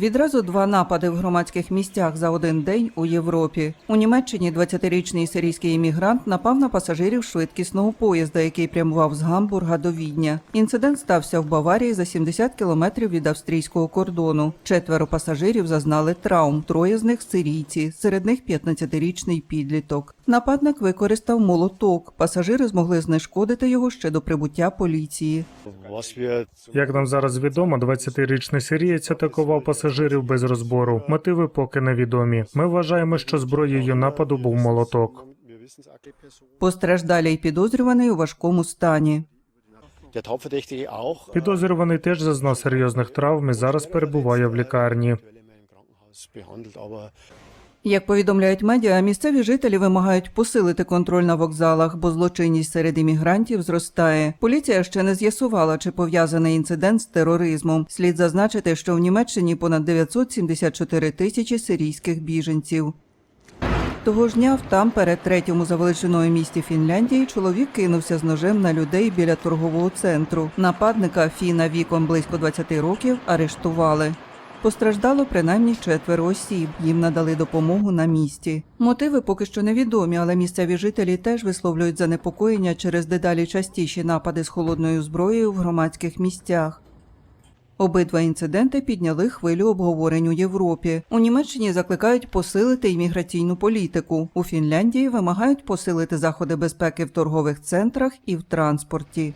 Відразу два напади в громадських місцях за один день у Європі. У Німеччині 20-річний сирійський іммігрант напав на пасажирів швидкісного поїзда, який прямував з Гамбурга до Відня. Інцидент стався в Баварії за 70 кілометрів від австрійського кордону. Четверо пасажирів зазнали травм. Троє з них сирійці, серед них 15-річний підліток. Нападник використав молоток. Пасажири змогли знешкодити його ще до прибуття поліції. Як нам зараз відомо, 20-річний сирієць атакував пасажирів без розбору. Мотиви поки невідомі. Ми вважаємо, що зброєю нападу був молоток. Постраждалий підозрюваний у важкому стані. Der Підозрюваний теж зазнав серйозних травм і зараз перебуває в лікарні. Як повідомляють медіа, місцеві жителі вимагають посилити контроль на вокзалах, бо злочинність серед іммігрантів зростає. Поліція ще не з'ясувала, чи пов'язаний інцидент з тероризмом. Слід зазначити, що в Німеччині понад 974 тисячі сирійських біженців. Того ж дня в Тампере, третьому за величиною місті Фінляндії, чоловік кинувся з ножем на людей біля торгового центру. Нападника Фіна віком близько 20 років арештували. Постраждало принаймні четверо осіб. Їм надали допомогу на місці. Мотиви поки що невідомі, але місцеві жителі теж висловлюють занепокоєння через дедалі частіші напади з холодною зброєю в громадських місцях. Обидва інциденти підняли хвилю обговорень у Європі. У Німеччині закликають посилити імміграційну політику. У Фінляндії вимагають посилити заходи безпеки в торгових центрах і в транспорті.